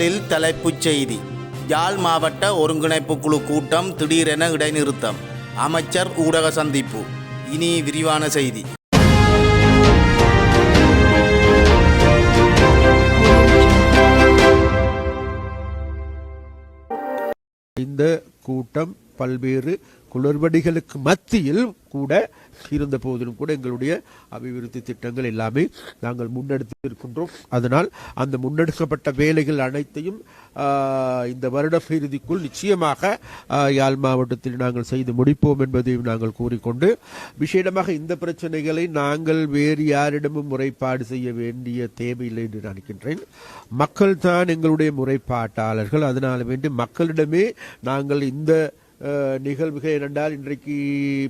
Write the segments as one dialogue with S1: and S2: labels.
S1: முதலில் தலைப்புச் செய்தி. யாழ் மாவட்ட ஒருங்கிணைப்பு குழு கூட்டம் திடீரென இடைநிறுத்தம். அமைச்சர் ஊடக சந்திப்பு. இனி விரிவான செய்தி.
S2: இந்த கூட்டம் பல்வேறு குளறுபடிகளுக்கு மத்தியில் கூட இருந்த போதிலும் கூட எங்களுடைய அபிவிருத்தி திட்டங்கள் எல்லாமே நாங்கள் முன்னெடுத்திருக்கின்றோம். அதனால் அந்த முன்னெடுக்கப்பட்ட வேலைகள் அனைத்தையும் இந்த வருட இறுதிக்குள் நிச்சயமாக யாழ் மாவட்டத்தில் நாங்கள் செய்து முடிப்போம் என்பதையும் நாங்கள் கூறிக்கொண்டு விசேடமாக இந்த பிரச்சனைகளை நாங்கள் வேறு யாரிடமும் முறைப்பாடு செய்ய வேண்டிய தேவையில்லை என்று நினைக்கின்றேன். மக்கள் தான் எங்களுடைய முறைப்பாட்டாளர்கள். அதனால வேண்டி மக்களிடமே நாங்கள் இந்த நிகழ்வுகள் என்னென்றால் இன்றைக்கு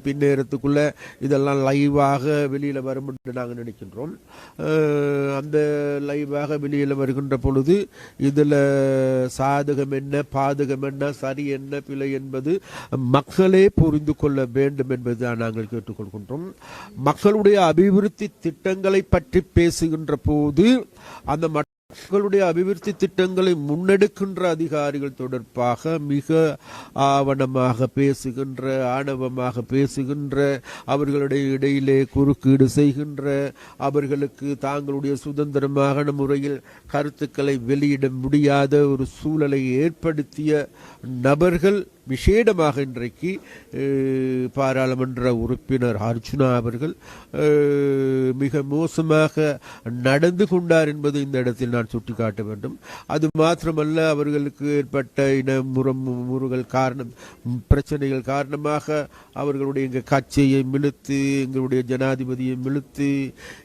S2: பின்னேறத்துக்குள்ளே இதெல்லாம் லைவாக வெளியில் வரும் என்று நாங்கள் நினைக்கின்றோம் அந்த லைவாக வெளியில் வருகின்ற பொழுது இதில் சாதகம் என்ன பாதகம் என்ன சரி என்ன பிழை என்பது மக்களே புரிந்து கொள்ள வேண்டும் என்பதுதான் நாங்கள் கேட்டுக்கொள்கின்றோம். மக்களுடைய அபிவிருத்தி திட்டங்களை பற்றி பேசுகின்ற போது அந்த உங்களுடைய அபிவிருத்தி திட்டங்களை முன்னெடுக்கின்ற அதிகாரிகள் தொடர்பாக மிக ஆவணமாக பேசுகின்ற ஆணவமாக பேசுகின்ற அவர்களுடைய இடையிலே குறுக்கீடு செய்கின்ற அவர்களுக்கு தாங்களுடைய சுதந்திரமான முறையில் கருத்துக்களை வெளியிட முடியாத ஒரு சூழலை ஏற்படுத்திய நபர்கள் விசேடமாக இன்றைக்கு பாராளுமன்ற உறுப்பினர் அர்ஜுனா அவர்கள் மிக மோசமாக நடந்து கொண்டார் என்பது இந்த இடத்தில் நான் சுட்டிக்காட்ட வேண்டும். அது மாத்திரமல்ல அவர்களுக்கு ஏற்பட்ட இன முறம் முறுகள் காரணம் பிரச்சனைகள் காரணமாக அவர்களுடைய எங்கள் கட்சியை மிழுத்து எங்களுடைய ஜனாதிபதியை மிழுத்து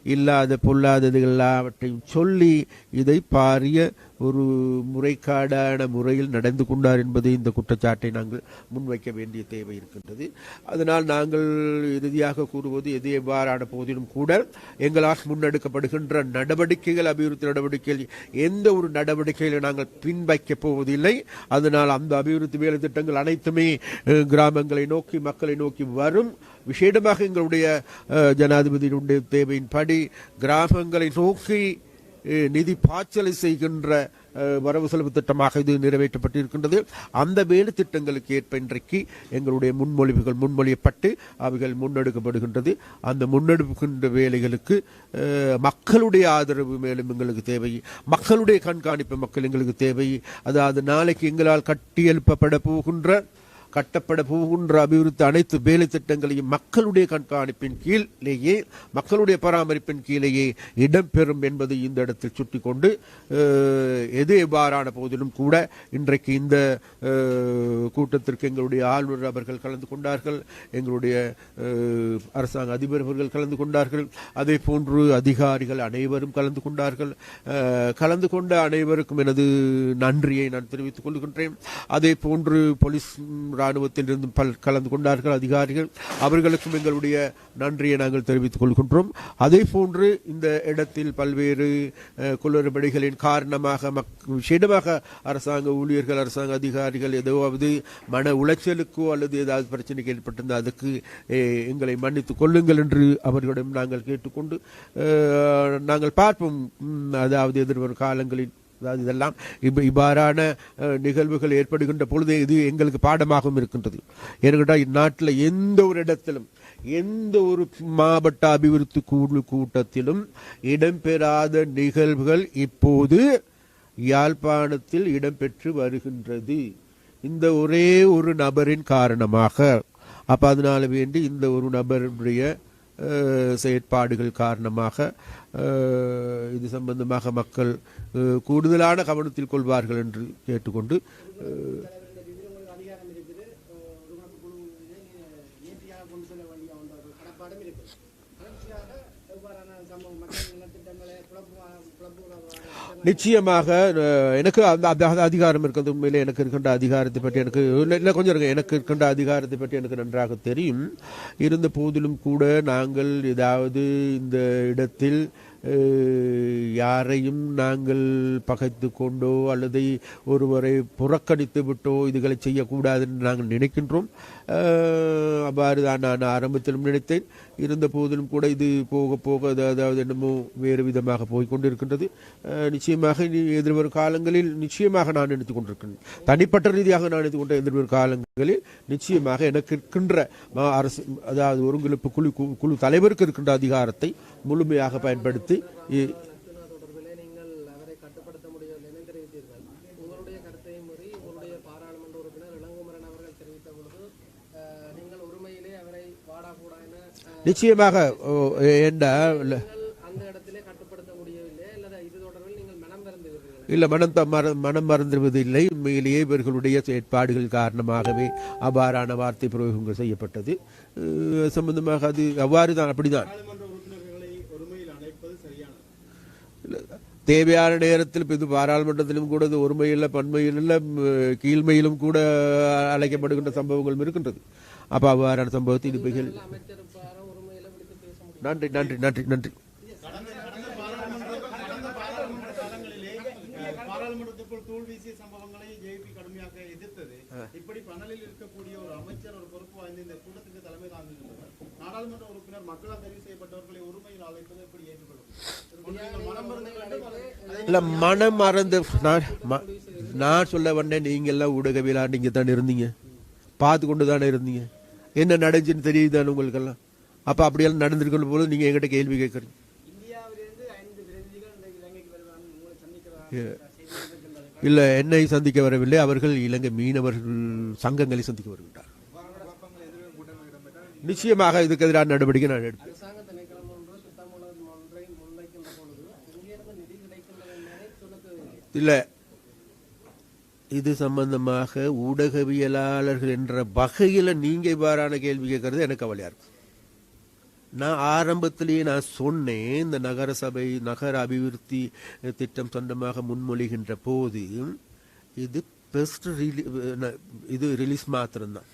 S2: இல்லாத பொல்லாதது எல்லாவற்றையும் சொல்லி இதை பாரிய ஒரு முறைக்காடான முறையில் நடந்து கொண்டார் என்பது இந்த குற்றச்சாட்டை நாங்கள் முன்வைக்க வேண்டிய தேவை இருக்கின்றது. அதனால் நாங்கள் இறுதியாக கூறுவது எது எவ்வாறான போதிலும் கூட எங்களால் முன்னெடுக்கப்படுகின்ற நடவடிக்கைகள் அபிவிருத்தி நடவடிக்கைகள் எந்த ஒரு நடவடிக்கைகளை நாங்கள் பின்வைக்கப் போவதில்லை. அதனால் அந்த அபிவிருத்தி வேலை திட்டங்கள் அனைத்துமே கிராமங்களை நோக்கி மக்களை நோக்கி வரும். விசேடமாக எங்களுடைய ஜனாதிபதியினுடைய தேவையின்படி கிராமங்களை நோக்கி நிதி பாய்ச்சலை செய்கின்ற வரவு செலவு திட்டமாக இது நிறைவேற்றப்பட்டிருக்கின்றது. அந்த வேலை திட்டங்களுக்கு ஏற்ப இன்றைக்கு எங்களுடைய முன்மொழிவுகள் முன்மொழியப்பட்டு அவைகள் முன்னெடுக்கப்படுகின்றது. அந்த முன்னெடுக்கின்ற வேலைகளுக்கு மக்களுடைய ஆதரவு மேலும் எங்களுக்கு தேவை. மக்களுடைய கண்காணிப்பு மக்கள் எங்களுக்கு தேவை. அதாவது நாளைக்கு எங்களால் கட்டியெழுப்பப்பட போகின்ற கட்டப்பட போகின்ற அபிவிருத்தி அனைத்து வேலை திட்டங்களையும் மக்களுடைய கண்காணிப்பின் கீழேயே மக்களுடைய பராமரிப்பின் கீழேயே இடம்பெறும் என்பதை இந்த இடத்தில் சுட்டி கொண்டு எது எவ்வாறான போதிலும் கூட இன்றைக்கு இந்த கூட்டத்திற்கு எங்களுடைய ஆளுநர் அவர்கள் கலந்து கொண்டார்கள் எங்களுடைய அரசாங்க அதிபர் அவர்கள் கலந்து கொண்டார்கள் அதே போன்று அதிகாரிகள் அனைவரும் கலந்து கொண்டார்கள். கலந்து கொண்ட அனைவருக்கும் எனது நன்றியை நான் தெரிவித்துக் கொள்கின்றேன். அதே போன்று போலீஸ் இராணுவத்தில் ராணுவத்திலிருந்து பல் கலந்து கொண்டார்கள் அதிகாரிகள். அவர்களுக்கும் எங்களுடைய நன்றியை நாங்கள் தெரிவித்துக் கொள்கின்றோம். அதே போன்று இந்த இடத்தில் பல்வேறு குளறுபடிகளின் காரணமாக மக் விஷயமாக அரசாங்க ஊழியர்கள் அரசாங்க அதிகாரிகள் ஏதாவது மன உளைச்சலுக்கோ அல்லது ஏதாவது பிரச்சனைக்கு ஏற்பட்டிருந்தால் அதுக்கு எங்களை மன்னித்துக் கொள்ளுங்கள் என்று அவர்களிடம் நாங்கள் கேட்டுக்கொண்டு நாங்கள் பார்ப்போம். அதாவது எதிர்வரும் காலங்களில். அதாவது இதெல்லாம் இவ் இவ்வாறான நிகழ்வுகள் ஏற்படுகின்ற பொழுது இது எங்களுக்கு பாடமாகவும் இருக்கின்றது. ஏனென்றால் இந்நாட்டில் எந்த ஒரு இடத்திலும் எந்த ஒரு மாவட்ட அபிவிருத்தி குழு கூட்டத்திலும் இடம்பெறாத நிகழ்வுகள் இப்போது யாழ்ப்பாணத்தில் இடம்பெற்று வருகின்றது. இந்த ஒரே ஒரு நபரின் காரணமாக அப்போ அதனால வேண்டி இந்த ஒரு நபருடைய செயற்பாடுகள் காரணமாக இது சம்பந்தமாக மக்கள் கூடுதலான கவனத்தில் கொள்வார்கள் என்று கேட்டுக்கொண்டு நிச்சயமாக எனக்கு அந்த அந்த அதிகாரம் இருக்கிறது. உண்மையிலே எனக்கு இருக்கின்ற அதிகாரத்தை பற்றி எனக்கு இல்லை இல்லை, கொஞ்சம் இருக்கு எனக்கு இருக்கின்ற அதிகாரத்தை பற்றி எனக்கு நன்றாக தெரியும். இருந்த போதிலும் கூட நாங்கள் ஏதாவது இந்த இடத்தில் யாரையும் நாங்கள் பகைத்து கொண்டோ அல்லது ஒருவரை புறக்கணித்து விட்டோ இதுகளை செய்யக்கூடாதுன்னு நாங்கள் நினைக்கின்றோம். அவ்வாறு தான் நான் ஆரம்பத்திலும் நினைத்தேன். இருந்த போதிலும் கூட இது போக போக அதாவது என்னமோ வேறு விதமாக போய் கொண்டிருக்கின்றது. நிச்சயமாக இனி எதிர்வரும் காலங்களில் நிச்சயமாக நான் நினைத்துக் கொண்டிருக்கின்றேன். தனிப்பட்ட ரீதியாக நான் நினைத்துக் கொண்ட எதிர்வரும் காலங்களில் நிச்சயமாக எனக்கு இருக்கின்ற மா- அரசு அதாவது ஒருங்கிணைப்பு குழு கு- குழு தலைவருக்கு இருக்கின்ற அதிகாரத்தை முழுமையாக பயன்படுத்தி இ-
S3: தொடர்பிலே நீங்கள் அவரை கட்டுப்படுத்த முடியவில்லை என்று தெரிவித்தீர்கள் உங்களுடைய கருத்தை மீறி உங்களுடைய பாராளுமன்ற உறுப்பினர் இளங்குமரன் அவர்கள் தெரிவித்த பொழுது அஹ், நீங்கள் ஒருமையிலே அவரை வாடாகூடா என அஹ்,
S2: நிச்சயமாக ஓ, ஏண்டா
S3: மனம் வருந்துகிறீர்கள்
S2: மனம் த- மற- மனம் உண்மையிலேயே இவர்களுடைய செயற்பாடுகள் காரணமாகவே அவ்வாறான வார்த்தை பிரயோகங்கள் செய்யப்பட்டது. சம்பந்தமாக அது அவ்வாறு தான் அப்படிதான் தேவையான நேரத்தில் இப்போ இது பாராளுமன்றத்திலும் கூட இது ஒருமையில் பன்மையில் கீழ்மையிலும் கூட அழைக்கப்படுகின்ற சம்பவங்களும் இருக்கின்றது. அப்போ அவ்வாறான சம்பவத்தை இனிமைகள் நன்றி நன்றி நன்றி நன்றி.
S4: பாராளுமன்றத்துக்குள் தூள் வீசிய சம்பவங்களை ஜேபி கடுமையாக எதிர்த்தது. இப்படி பணலில் இருக்கக்கூடிய ஒரு அமைச்சர் ஒரு பொறுப்பு வாய்ந்த இந்த கூட்டத்துக்கு தலைமை தாங்குகின்றனர். நாடாளுமன்ற உறுப்பினர் மக்களால் தெரிவு செய்யப்பட்டவர்களை ஒருமையில் அழைப்பது எப்படி ஏற்றுக்கொள்ளும்? நீங்கள் மனம் மறந்து வேண்டும் அதை
S2: இல்ல மனம் மறந்து நான் ம- நான் சொல்ல வந்தேன் நீங்க எல்லாம் ஊடகவியலா நீங்க தானே இருந்தீங்க. பார்த்து கொண்டு தானே இருந்தீங்க. என்ன நடந்துச்சுன்னு தெரியுதானே உங்களுக்கெல்லாம்? அப்ப அப்படியெல்லாம் நடந்திருக்கிற போது நீங்க என்கிட்ட கேள்வி கேட்கறீங்க. இல்ல என்னை சந்திக்க வரவில்லை. அவர்கள் இலங்கை மீனவர்கள் சங்கங்களை சந்திக்க வருகின்றார். நிச்சயமாக இதுக்கு எதிரான நடவடிக்கை நான் எடுப்பேன். இல்ல இது சம்பந்தமாக ஊடகவியலாளர்கள் என்ற வகையில நீங்க இவ்வாறான கேள்வி கேட்கறது எனக்கு கவலையா இருக்கு. நான் ஆரம்பத்திலேயே நான் சொன்னேன் இந்த நகர சபை நகர அபிவிருத்தி திட்டம் சொந்தமாக முன்மொழிகின்ற போது இது பெஸ்ட் இது ரிலீஸ் மாத்திரம்தான்.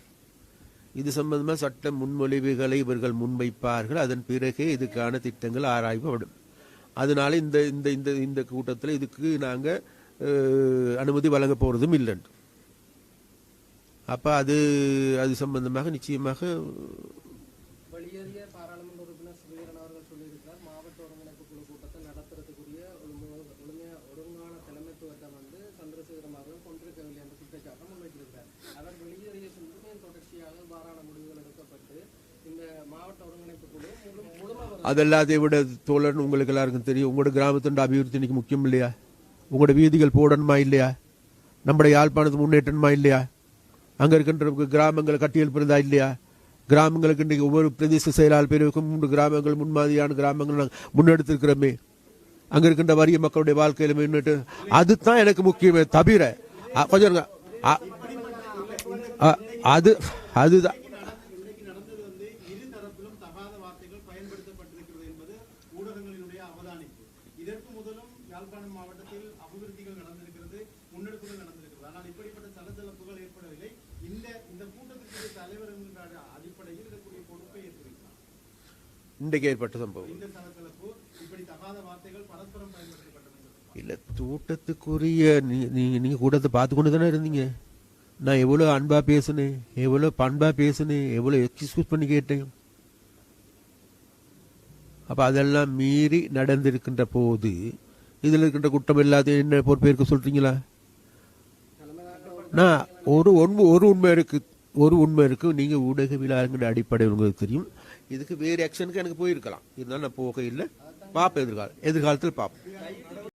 S2: இது சம்பந்தமாக சட்ட முன்மொழிவுகளை இவர்கள் முன்வைப்பார்கள். அதன் பிறகே இதுக்கான திட்டங்கள் ஆராய்வுப்படும். அதனால இந்த இந்த இந்த இந்த கூட்டத்தில் இதுக்கு நாங்கள் அனுமதி வழங்க போகிறதும் இல்லைன்னு அப்போ அது அது சம்பந்தமாக நிச்சயமாக
S3: வெளியேறிய பாராளுமன்ற உறுப்பினர் ஸ்ரீதரன் அவர்கள் சொல்லியிருக்கிறார் மாவட்ட ஒருங்கிணைப்பு குழு கூட்டத்தை நடத்துறதுக்குரிய ஒழுங்கு- ஒழுங்க- ஒழுங்கான தலைமைத்துவத்தை வந்து சந்திரசேகரம் அவர்கள் கொண்டிருக்கவில்லை என்ற குற்றச்சாட்டை முன்வைத்திருக்கிறார் அவர் வெளியேறிய பின்புமே தொடர்ச்சியாக இவ்வாறான முடிவுகள் எடுக்கப்பட்டு இந்த மாவட்ட
S2: அதெல்லாத்தையும் விட தோழன் உங்களுக்கு எல்லாருக்கும் தெரியும் உங்களோட கிராமத்தின் அபிவிருத்தி இன்னைக்கு முக்கியம் இல்லையா? உங்களோட வீதிகள் போடணுமா இல்லையா? நம்முடைய யாழ்ப்பாணத்து முன்னேற்றணுமா இல்லையா? அங்கே இருக்கின்ற கிராமங்களை கட்டியெழுப்புறதா இல்லையா? கிராமங்களுக்கு இன்றைக்கு ஒவ்வொரு பிரதேச செயலாளர் பிரிவுக்கும் மூன்று கிராமங்கள் முன்மாதிரியான கிராமங்கள் நாங்கள் முன்னெடுத்திருக்கிறோமே. அங்கே இருக்கின்ற வறிய மக்களுடைய வாழ்க்கையில முன்னிட்டு அதுதான் எனக்கு முக்கியமே தவிர கொஞ்சம் அ, அ, அது அதுதான்.
S4: வார்த்தைகள் பயன்படுத்தப்பட்டிருக்கிறது என்பது ஊடகங்களினுடைய அவதானிப்பு. இதற்கு முதலும் யாழ்ப்பாணம் மாவட்டத்தில் அபிவிருத்திகள் நடந்திருக்கிறது முன்னெடுப்புகள் நடந்திருக்கிறது. ஆனால் இப்படிப்பட்ட சலசலப்புகள் ஏற்படவில்லை. இந்த இந்த கூட்டத்திற்கு தலைவர் என்கின்ற அடிப்படையில் இதற்குரிய பொறுப்பை ஏற்றிருக்கிறார்
S2: இன்றைக்கு ஏற்பட்ட சம்பவம்.
S4: இந்த சலசலப்பு இப்படி தகாத வார்த்தைகள் பரஸ்பரம் பயன்படுத்தப்பட்டது
S2: இல்ல தோட்டத்துக்குரிய நீ- நீங்க நீங்க கூட்டத்தை பார்த்து கொண்டு தானே இருந்தீங்க? நான் எவ்வளவு அன்பா பேசினேன் எவ்வளவு பண்பா பேசினேன் எவ்வளவு எக்ஸ்கியூஸ் பண்ணி கேட்டேன். அப்போ அதெல்லாம் மீறி நடந்திருக்கின்ற போது இதில் இருக்கின்ற குற்றம் எல்லாத்தையும் என்ன பொறுப்பேற்க சொல்கிறீங்களா நான் ஒரு உண்மை ஒரு உண்மை இருக்குது ஒரு உண்மை இருக்குது நீங்கள் ஊடகவியலாளர்கள் அடிப்படையில் உங்களுக்கு தெரியும். இதுக்கு வேறு ஆக்ஷனுக்கு எனக்கு போயிருக்கலாம். இருந்தாலும் நான் போக இல்லை. பார்ப்பேன் எதிர்காலம் எதிர்காலத்தில் பார்ப்போம்.